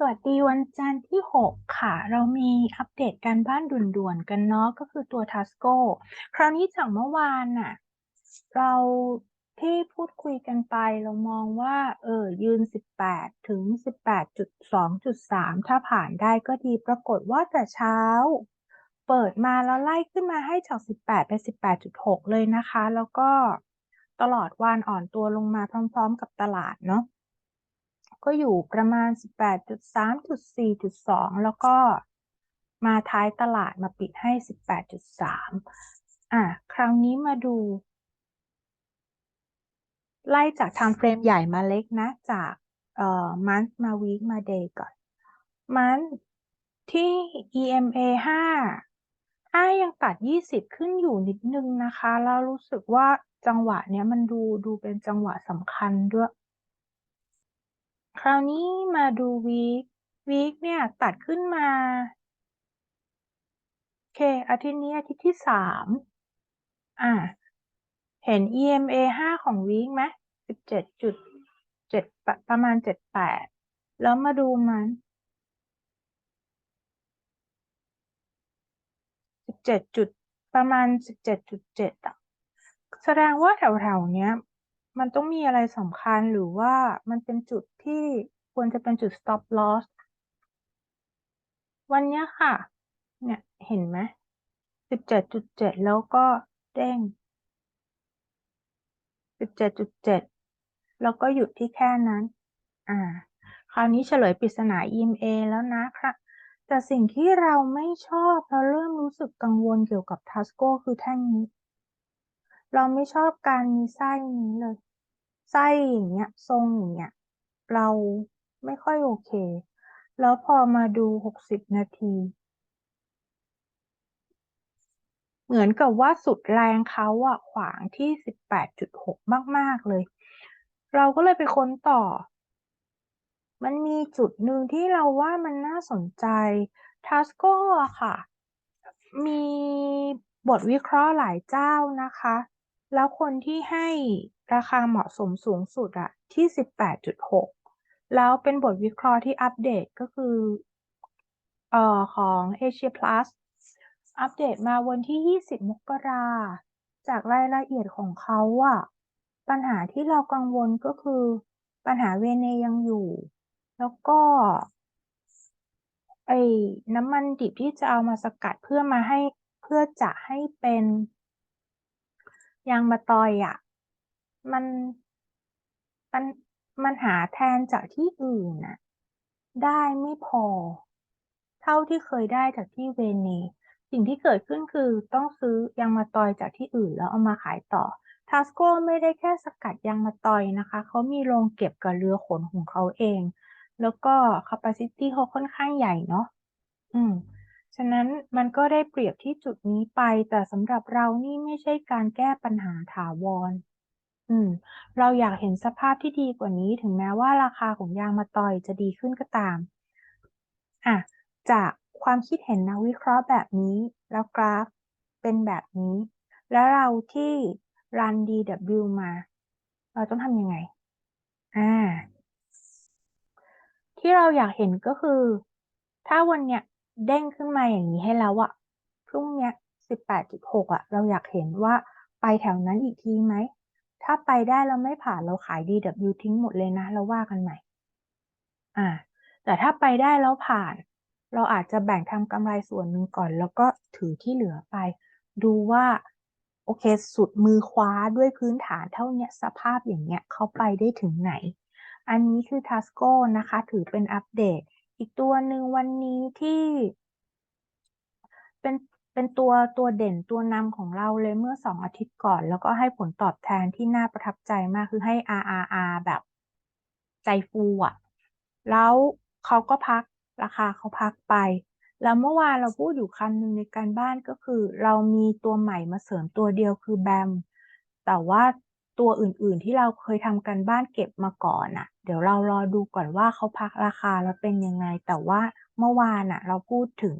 สวัสดีวันจันทร์ที่ 6 ค่ะ เรามีอัปเดตการบ้านด่วนๆกันเนาะก็คือตัว Tasco คราวนี้จากเมื่อวานน่ะ เราที่พูดคุยกันไปเรามองว่า เออยืน 18 ถึง 18.2.3 ถ้าผ่านได้ก็ดีปรากฏว่าแต่เช้า เปิดมาแล้วไล่ขึ้นมาให้จาก 18 ไป 18.6 เลยนะคะ แล้วก็ตลอดวันอ่อนตัวลงมาพร้อม ๆ กับตลาดเนาะ ก็อยู่ประมาณ 18.3.4.2 แล้วก็มาท้ายตลาดมาปิดให้ 18.3 อะ คราวนี้มาดู ไล่จาก time frame ใหญ่มาเล็กนะ จากเอ่อ month มา week มา day ก่อน month ที่ EMA 5 5 ยังตัด 20 ขึ้นอยู่นิดนึงนะคะ แล้วรู้สึกว่าจังหวะเนี้ยมันดูดูเป็นจังหวะสำคัญด้วย คราวนี้มาดู week week เนี่ยตัดขึ้นมา โอเค อาทิตย์นี้อาทิตย์ที่สามอ่า เห็น EMA 5ของ week ไหม17.7ประประมาณ78แล้วมาดูมัน17จุดประมาณ17.7อะแสดงว่าแถวๆเนี้ย มันต้องมีอะไรสำคัญหรือว่ามันเป็นจุดที่ควรจะเป็นจุด stop loss วันเนี้ยค่ะ เนี่ยเห็นไหม17.7แล้วก็เด้ง17.7แล้วก็หยุดที่แค่นั้น อ่า คราวนี้เฉลยปริศนา EMA แล้วนะคะแต่สิ่งที่เราไม่ชอบเราเริ่มรู้สึกกังวลเกี่ยวกับ Tasco คือแท่งนี้ เราไม่ชอบการมีไส้นี้เลย ไส้อย่างเงี้ยทรงอย่างเงี้ยเราไม่ค่อยโอเค แล้วพอมาดู60นาที เหมือนกับว่าสุดแรงเขาอะขวางที่18.6มาก ๆ เลย เราก็เลยไปค้นต่อ มันมีจุดหนึ่งที่เราว่ามันน่าสนใจ Tasco อะค่ะ มีบทวิเคราะห์หลายเจ้านะคะ แล้วคนที่ให้ราคาเหมาะสมสูงสุดอะที่ 18.6 แล้วเป็นบทวิเคราะห์ที่อัปเดตก็คือเอ่อของ Asia Plus อัปเดตมาวันที่ 20 มกราจากรายละเอียดของเขาอะปัญหาที่เรากังวลก็คือปัญหาเวเนยังอยู่ แล้วก็ไอ้น้ำมันดิบที่จะเอามาสกัดเพื่อมาให้เพื่อจะให้เป็น ยางมะตอยอะมัน มัน มันหาแทนจากที่อื่นน่ะ ได้ไม่พอ เท่าที่เคยได้จากที่เวเน สิ่งที่เกิดขึ้นคือต้องซื้อยางมะตอยจากที่อื่นแล้วเอามาขายต่อ Tasco ไม่ได้แค่สกัดยางมะตอยนะคะ เขามีโรงเก็บกับเรือขนของเขาเอง แล้วก็ capacity เขาค่อนข้างใหญ่เนาะ อืม ฉะนั้นมันก็ได้เปรียบที่จุดนี้ไป แต่สำหรับเรานี่ไม่ใช่การแก้ปัญหาถาวร อืม เราอยากเห็นสภาพที่ดีกว่านี้ ถึงแม้ว่าราคาของยางมะตอยจะดีขึ้นก็ตาม อะ จากความคิดเห็นนักวิเคราะห์แบบนี้ แล้วกราฟเป็นแบบนี้ แล้วเราที่รัน DW มา เราต้องทำยังไง อ่า ที่เราอยากเห็นก็คือ ถ้าวันเนี้ย เด้งขึ้นมาอย่างนี้ให้แล้วอะพรุ่งเนี้ย18.6อะเราอยากเห็นว่าไปแถวนั้นอีกทีไหม ถ้าไปได้แล้วไม่ผ่านเราขาย DW ทิ้งหมดเลยนะแล้วว่ากันใหม่ อ่า แต่ถ้าไปได้แล้วผ่าน เราอาจจะแบ่งทำกำไรส่วนหนึ่งก่อน แล้วก็ถือที่เหลือไป ดูว่า โอเค สุดมือคว้าด้วยพื้นฐานเท่านี้สภาพอย่างเงี้ยเขาไปได้ถึงไหน อันนี้คือ Tasco นะคะ ถือเป็นอัปเดต อีกตัวหนึ่งวันนี้ที่ เป็นเป็นตัวตัวเด่นตัวนำของเราเลยเมื่อสองอาทิตย์ก่อน แล้วก็ให้ผลตอบแทนที่น่าประทับใจมากคือให้ RRR แบบใจฟูอะแล้วเขาก็พักราคาเขาพักไป แล้วเมื่อวานเราพูดอยู่คำหนึ่งในการบ้านก็คือ เรามีตัวใหม่มาเสริมตัวเดียวคือแบมแต่ว่า ตัวอื่นๆที่เราเคยทำกันบ้านเก็บมาก่อนอะเดี๋ยวเรารอดูก่อนว่าเขาพักราคาแล้วเป็นยังไง แต่ว่าเมื่อวานอะเราพูดถึง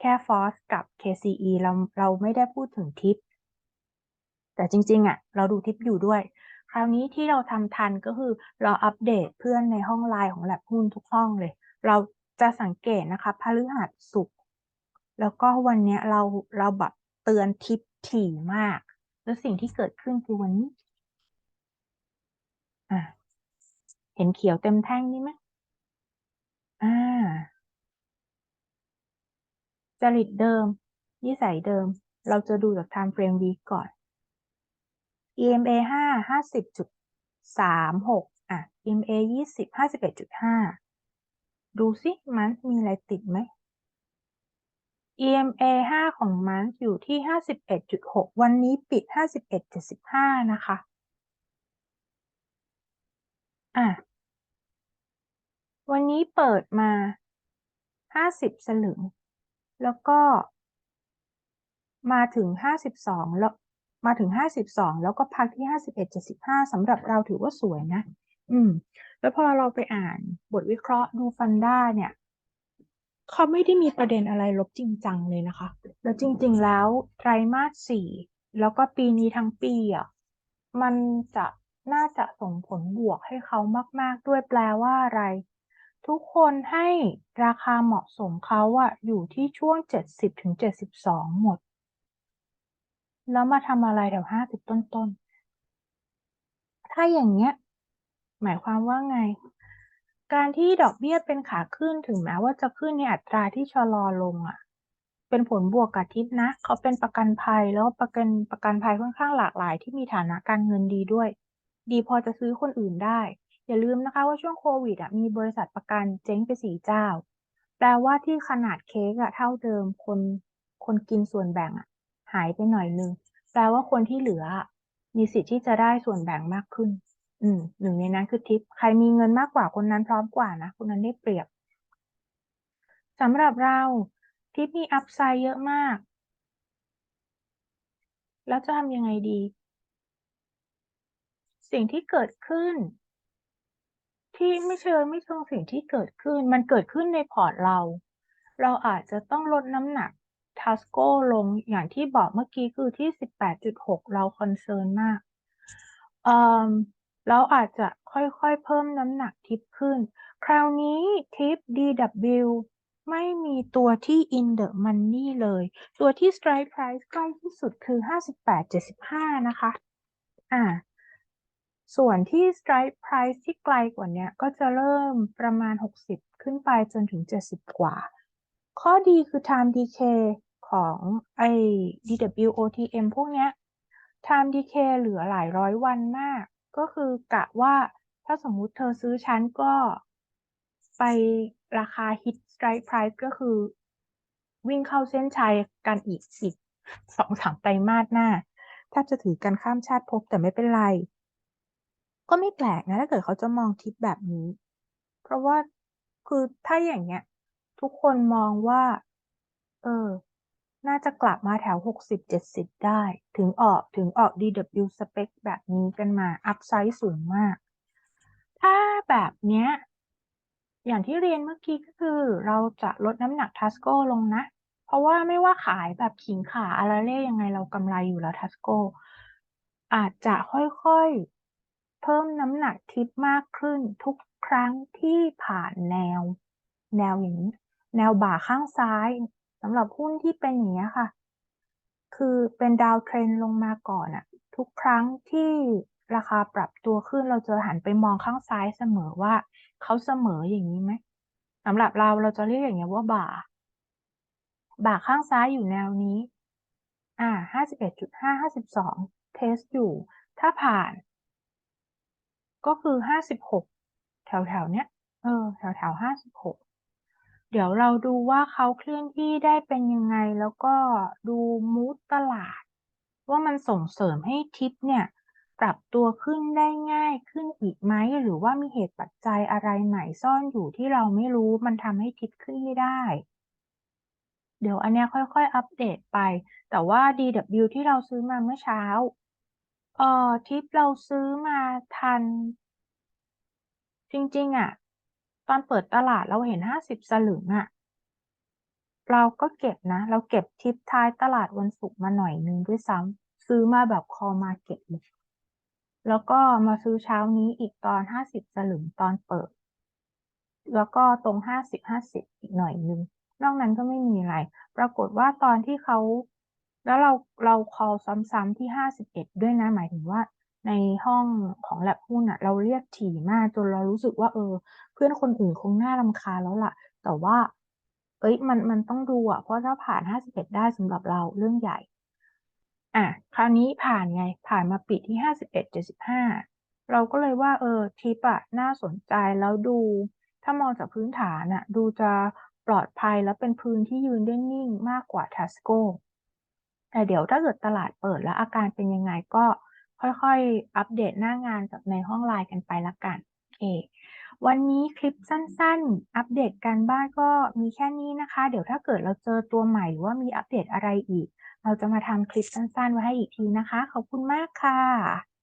แค่ฟอสกับ KCE เราเราไม่ได้พูดถึงทิป แต่จริงๆอะเราดูทิปอยู่ด้วย คราวนี้ที่เราทำทันก็คือเราอัปเดตเพื่อนในห้องไลน์ของแลบหุ้นทุกห้องเลย เราจะสังเกตนะคะพฤหัสศุกแล้วก็วันนี้เราเราแบบเตือนทิปถี่มาก แล้วสิ่งที่เกิดขึ้นคือวันนี้ อะเห็นเขียวเต็มแท่งนี่ไหมอ่า จริตเดิม นิสัยเดิม เราจะดูจาก time frame week ก่อน EMA ห้าห้าสิบจุดสามหกอะ EMA ยี่สิบห้าสิบเอ็ดจุดห้าดูสิมันมีอะไรติดไหม EMA ห้าของมันอยู่ที่ห้าสิบเอ็ดจุดหกวันนี้ปิดห้าสิบเอ็ดจุดสิบห้านะคะ อะ วันนี้เปิดมาห้าสิบสลึง แล้วก็ มาถึงห้าสิบสองแล้วมาถึงห้าสิบสองแล้วก็พักที่ห้าสิบเอ็ดเจุดสิบห้าสำหรับเราถือว่าสวยนะ อืม แล้วพอเราไปอ่านบทวิเคราะห์ดูฟันด้าเนี่ย เขาไม่ได้มีประเด็นอะไรลบจริงจังเลยนะคะ แล้วจริง ๆ แล้วไตรมาสสี่แล้วก็ปีนี้ทั้งปีอะ มันจะ น่าจะส่งผลบวกให้เขามาก ๆ ด้วยแปลว่าอะไร ทุกคนให้ราคาเหมาะสมเขาอะอยู่ที่ช่วงเจ็ดสิบถึงเจ็ดสิบสองหมด แล้วมาทำอะไรแถวห้าสิบต้น ๆ ถ้าอย่างเงี้ย หมายความว่าไง การที่ดอกเบี้ยเป็นขาขึ้นถึงแม้ว่าจะขึ้นในอัตราที่ชะลอลงอะเป็นผลบวกกับทิปนะ เขาเป็นประกันภัยแล้วประกันประกันภัยค่อนข้างหลากหลายที่มีฐานะการเงินดีด้วย ดีพอจะซื้อคนอื่นได้ อย่าลืมนะคะว่าช่วงโควิดอะมีบริษัทประกันเจ๊งไปสี่เจ้า แปลว่าที่ขนาดเค้กอะเท่าเดิมคนคนกินส่วนแบ่งอะหายไปหน่อยนึง แปลว่าคนที่เหลือ มีสิทธิ์ที่จะได้ส่วนแบ่งมากขึ้น อืมหนึ่งในนั้นคือทิป ใครมีเงินมากกว่าคนนั้นพร้อมกว่านะคนนั้นได้เปรียบสำหรับเราทิปมีอัพไซด์เยอะมาก แล้วจะทำยังไงดี สิ่งที่เกิดขึ้น ที่ไม่เชิงไม่เชิงสิ่งที่เกิดขึ้น มันเกิดขึ้นในพอร์ตเรา เราอาจจะต้องลดน้ำหนักทัสโก้ลงอย่างที่บอกเมื่อกี้คือที่ 18.6 เราคอนเซิร์นมากเอ่อเราอาจจะค่อยๆ เพิ่มน้ำหนักทิปขึ้น คราวนี้ทิป DW ไม่มีตัวที่ in the money เลย ตัวที่ strike price ใกล้ที่สุดคือ 58.75 นะคะ อ่า ส่วนที่ strike price ที่ไกลกว่านี้ก็จะเริ่มประมาณ 60 ขึ้นไปจนถึง 70 กว่า ข้อดีคือ time decay ของไอ้ DWOTM พวกเนี้ย time decay เหลือหลายร้อยวันมาก ก็คือกะว่าถ้าสมมุติเธอซื้อชั้นก็ไปราคา hit strike price ก็คือ วิ่งเข้าเส้นชัยกันอีกอีกสองสามไตรมาสหน้า ถ้าจะถือกันข้ามชาติภพแต่ไม่เป็นไร ก็ไม่แปลกนะถ้าเกิดเขาจะมองทิปแบบนี้ เพราะว่าคือถ้าอย่างเงี้ย ทุกคนมองว่า เออ น่าจะกลับมาแถว 60-70 ได้ ถึงออกถึงออก DW spec แบบนี้กันมา อัพไซด์สูงมาก ถ้าแบบเนี้ย อย่างที่เรียนเมื่อกี้ก็คือ เราจะลดน้ำหนักทัสโกลงนะ เพราะว่าไม่ว่าขายแบบขิงขาอารเล่ยังไงเรากำไรอยู่แล้วทัสโกอาจจะค่อยๆ เพิ่มน้ำหนักทิปมากขึ้นทุกครั้งที่ผ่านแนว แนวอย่างนี้ แนวบ่าข้างซ้ายสำหรับหุ้นที่เป็นอย่างนี้ค่ะ คือเป็นดาวเทรนลงมาก่อนอะทุกครั้งที่ราคาปรับตัวขึ้นเราจะหันไปมองข้างซ้ายเสมอว่าเขาเสมออย่างนี้ไหมสำหรับเราเราจะเรียกอย่างเงี้ว่าบ่า บ่าข้างซ้ายอยู่แนวนี้ อ่าห้าสิบเอ็ดจุดห้าห้าสิบสองเทสอยู่ ถ้าผ่าน ก็คือห้าสิบหกแถวแถวเนี้ย เออ แถวแถวห้าสิบหกเดี๋ยวเราดูว่าเขาเคลื่อนที่ได้เป็นยังไง แล้วก็ดูมูดตลาด ว่ามันส่งเสริมให้ทิปเนี่ย ปรับตัวขึ้นได้ง่ายขึ้นอีกไหม หรือว่ามีเหตุปัจจัยอะไรใหม่ซ่อนอยู่ที่เราไม่รู้มันทำให้ทิปขึ้นไม่ได้ เดี๋ยวอันนี้ค่อยๆ อัปเดตไป แต่ว่า DW ที่เราซื้อมาเมื่อเช้า เอ่อทิปเราซื้อมาทัน จริง ๆอะตอนเปิดตลาดเราเห็นห้าสิบสลึงอะเราก็เก็บนะ เราเก็บทิปท้ายตลาดวันศุกร์มาหน่อยนึงด้วยซ้ำ ซื้อมาแบบคอมาเก็บเลย แล้วก็มาซื้อเช้านี้อีกตอนห้าสิบสลึงตอนเปิด แล้วก็ตรง 50-50 อีกหน่อยหนึ่ง นอกนั้นก็ไม่มีอะไร ปรากฏว่าตอนที่เขา แล้วเราเรา call ซ้ำๆที่ 51 ด้วยนะหมายถึงว่า ในห้องของ lab หุ้นน่ะเราเรียกถี่มากจนเรารู้สึกว่า เออ เพื่อนคนอื่นคงน่ารำคาญแล้วล่ะ แต่ว่าเฮ้ยมันมันต้องดูอะเพราะถ้าผ่าน 51 ได้สำหรับเราเรื่องใหญ่อาคราวนี้ผ่านไงผ่านมาปิดที่ 51.75 เราก็เลยว่า เออ TIP อะน่าสนใจแล้วดู ถ้ามองจากพื้นฐานน่ะดูจะปลอดภัยและเป็นพื้นที่ยืนได้นิ่งมากกว่า Tasco แต่เดี๋ยวถ้าเกิดตลาดเปิดแล้วอาการเป็นยังไงก็ค่อยๆ อัปเดตหน้างานกับในห้องไลน์กันไปละกันโอเควันนี้คลิปสั้นๆ อัปเดตการบ้านก็มีแค่นี้นะคะ เดี๋ยวถ้าเกิดเราเจอตัวใหม่หรือว่ามีอัปเดตอะไรอีก เราจะมาทำคลิปสั้นๆ ไว้ให้อีกทีนะคะ ขอบคุณมากค่ะ